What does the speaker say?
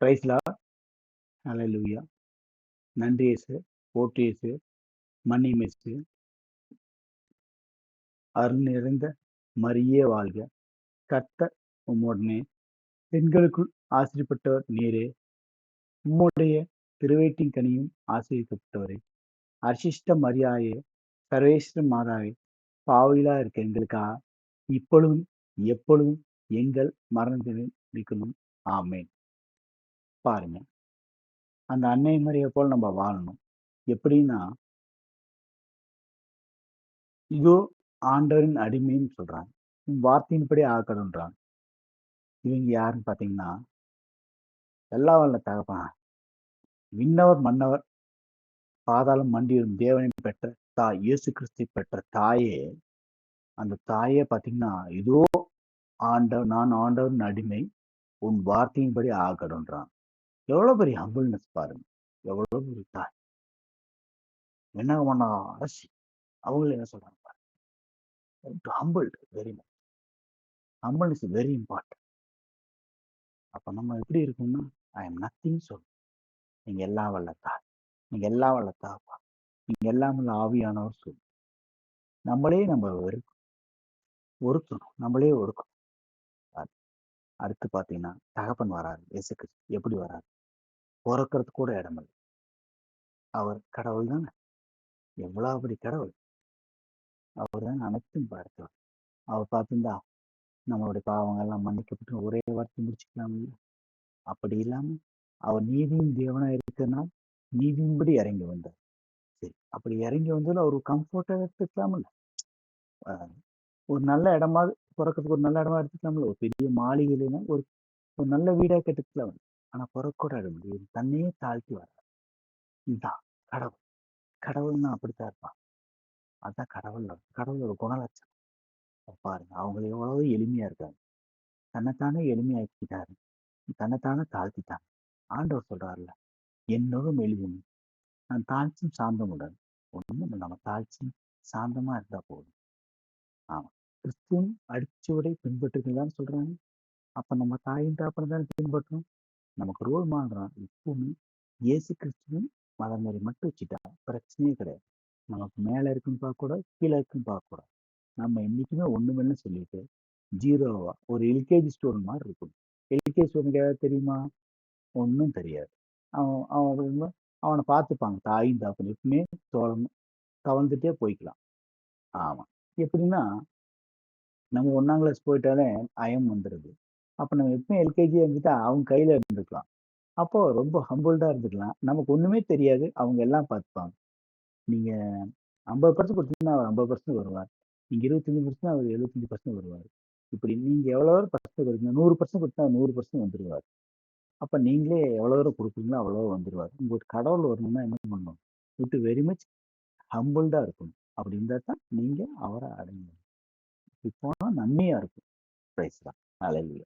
பிரைஸ்லா ஹalleluya நன்றி இயேசு. போற்றி இயேசு. மன்னி மெஸ்ஸு அருள் நிறைந்த மரிய வாழ்க. கத்த உம்முடனே பெண்களுக்குள் ஆசிரியப்பட்டவர் நீரே. உம்முடைய திருவேட்டின் கனியும் ஆசிரியப்பட்டவரே அர்ஷிஷ்ட மரியாயே சர்வேஸ்வர மாதாவே பாவிலா இருக்க எங்களுக்கா? இப்பொழுதும் எப்பொழுதும் எங்கள் மரணத்தினை நிற்கணும். ஆமேன். பாருங்க. அந்த அன்னை மரியை போல் நம்ம வாழணும். எப்படின்னா இதோ ஆண்டவரின் அடிமைன்னு சொல்றாங்க. வார்த்தையின்படி ஆக்கணுன்றாங்க இவங்க யாருன்னு பார்த்தீங்கன்னா எல்லா வல்ல தகப்பன் விண்ணவர் மன்னவர் பாதாளம் மண்டியும் தேவனை பெற்ற தாய் இயேசு கிறிஸ்து பெற்ற தாயே அந்த தாயே பார்த்தீங்கன்னா இதோ ஆண்டவர் நான் ஆண்டவரின் அடிமை உன் வார்த்தையின்படி ஆகணுன்றான் எவ்வளோ பெரிய ஹம்பிள்னஸ் பாருங்க. எவ்வளோ பெரிய தாய் என்ன பண்ணா அரசி. அவங்களும் என்ன சொல்றாங்க பாருங்க. Humble very much humble is very important அப்போ நம்ம எப்படி இருக்கோம்னா ஐ எம் நத்திங் சொல் நீங்க எல்லா வல்லத்தா நீங்கள் நீங்க வல்லத்தாப்பா நீங்கள் நீங்க எல்லாம் ஆவியானவர் சொல்லு. நம்மளே நம்ம வெறுக்கணும். ஒருத்தணும். நம்மளே ஒடுக்கணும் அடுத்து பார்த்தீங்கன்னா தகப்பன் வராரு. இயேசுக்கு எப்படி வராரு? பிறக்கிறதுக்கு கூட இடமில்லை அவர் கடவுள் தானே? எவ்வளோ அப்படி கடவுள்? அவர் தான் அனைத்தும் பார்த்தவர். அவர் பார்த்துருந்தா நம்மளுடைய பாவங்கள்லாம் மன்னிக்கப்பட்டு ஒரே வார்த்தை முடிச்சுக்கலாம் அப்படி இல்லாமல் அவர் நீதியின் தேவனாக இருக்கிறனால் நீதியின்படி இறங்கி வந்தார். சரி அப்படி இறங்கி வந்ததில் அவர் கம்ஃபர்ட்டாக எடுத்துக்கலாமில்ல ஒரு நல்ல இடமா பிறக்கிறதுக்கு ஒரு நல்ல இடமா எடுத்துக்கலாம்ல ஒரு பெரிய மாளிகையிலாம் ஒரு ஒரு நல்ல வீடாக கட்டுக்கலாம் ஆனா பிறக்கூட முடியும் தன்னையே தாழ்த்தி வர இதுதான் கடவுள். கடவுள்னா அப்படித்தான் இருப்பான். அதுதான் கடவுள். கடவுளோட குணலட்சணம். பாருங்க அவங்க எவ்வளவு எளிமையா இருக்காங்க. தன்னைத்தானே எளிமையாக்கிட்டாரு. தன்னைத்தானே தாழ்த்திட்டாங்க. ஆண்டவர் சொல்றாருல என்னோடும் எளிதும் நான் தாழ்ச்சியும் சாந்தமுடன். ஒன்றும் நம்ம தாழ்ச்சியும் சாந்தமா இருந்தா போதும். ஆமா. கிறிஸ்துவின் அடிச்சுவடை பின்பற்றுதான் சொல்றாங்க. அப்ப நம்ம தாயின் தாப்பனை தானே பின்பற்றணும்? நமக்கு ரோல் மாடுறான் எப்பவுமே இயேசு கிறிஸ்துவின் மதம் மட்டும் வச்சுட்டா பிரச்சனையே கிடையாது. நமக்கு மேலே இருக்குன்னு பார்க்கக்கூடாது கீழே இருக்குன்னு பார்க்கக்கூடாது நம்ம என்றைக்குமே ஒன்றுமேன்னு சொல்லிட்டு ஜீரோவா ஒரு எல்கேஜி ஸ்டூடெண்ட் மாதிரி இருக்கும் எல்கேஜி ஸ்டூடெண்ட் ஏதாவது தெரியுமா? ஒன்றும் தெரியாது. அவன் அவன் அவனை பார்த்துப்பாங்க தாயும் தாப்பன் எப்பவுமே தோழணும் தவழ்ந்துட்டே போய்க்கலாம். ஆமாம் எப்படின்னா நம்ம ஒன்றாம் கிளாஸ் போயிட்டாலே அயம் வந்துடுது அப்போ நம்ம எப்பயும் எல்கேஜி இருந்துட்டா அவங்க கையில் இருந்துக்கலாம் அப்போ ரொம்ப ஹம்பிள்டாக இருந்துக்கலாம் நமக்கு ஒன்றுமே தெரியாது. அவங்க எல்லாம் பார்த்துப்பாங்க. நீங்கள் ஐம்பது பர்சன்ட் கொடுத்தீங்கன்னா அவர் ஐம்பது பர்சன்ட் வருவார். நீங்கள் இருபத்தஞ்சி பர்சன்ட் அவர் எழுபத்தஞ்சி பர்சன்ட் வருவார். இப்படி நீங்கள் எவ்வளோ பர்சன்ட் கொடுத்தீங்க நூறு பர்சன்ட் கொடுத்தா நூறு பர்சன்ட் வந்துடுவார் அப்போ நீங்களே எவ்வளோ தூரம் கொடுக்குறீங்களோ அவ்வளோ வந்துடுவார் உங்களுக்கு கடவுள் வரணும்னா என்ன பண்ணணும்? விட்டு வெரி மச் ஹம்பிள்டாக இருக்கணும். அப்படி இருந்தால் தான் நீங்கள் அவரை அடையணும். இப்போ நன்மையாக இருக்கும். பிரைஸ் தான் அலையில